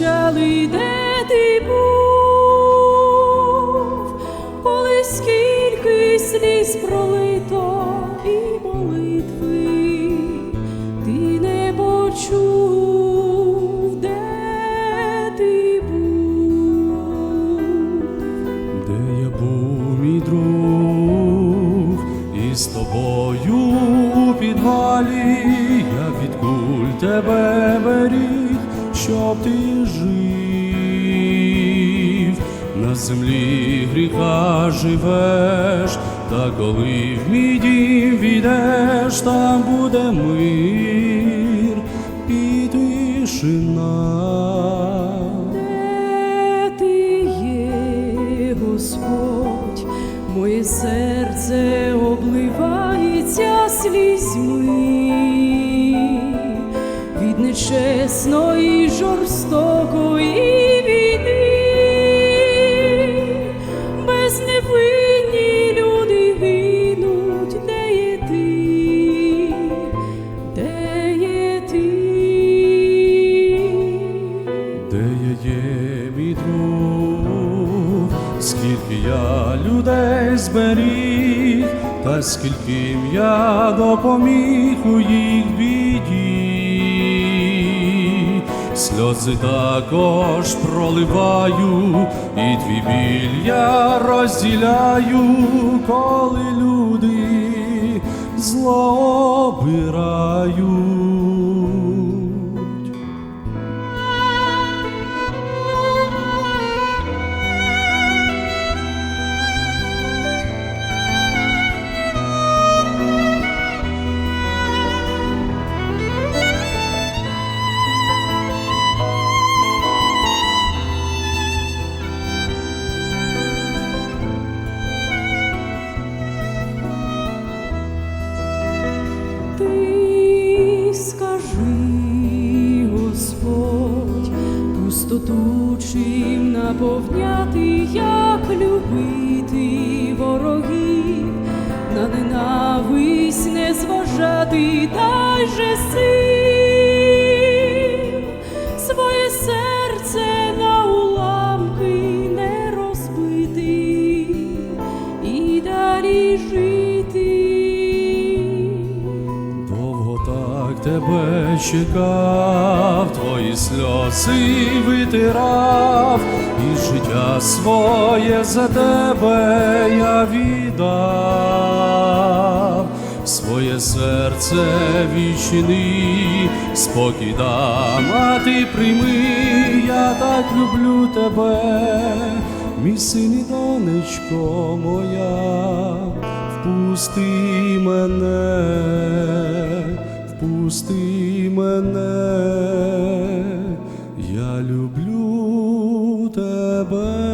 ми втрачали, де ти був, коли скільки сліз пролито і молитви ти не почув, де ти був. Де я був, мій друг, і з тобою у підвалі я від куль тебе беріг, щоб ти жив, на землі гріха живеш, та коли в мій дім війдеш, там буде мир і тишина. Ти є, Господь, моє серце обливається слізьми нечесної жорстокої війни, безневинні люди гинуть, де є ти, де є ти. Де я є, мій друг, скільки я людей зберіг, та скільки я допоміг у їх біді, сльози також проливаю, і твій біль я розділяю, коли люди зло. Чим наповняти, як любити ворогів, на ненависть не зважати, дай же сил, тебе чекав, твої сльози витирав, і життя своє за тебе я віддав, своє серце відчини, спокій дам, а ти прийми, я так люблю тебе, мій син і донечко моя впусти мене, Пусти мене, я люблю тебе.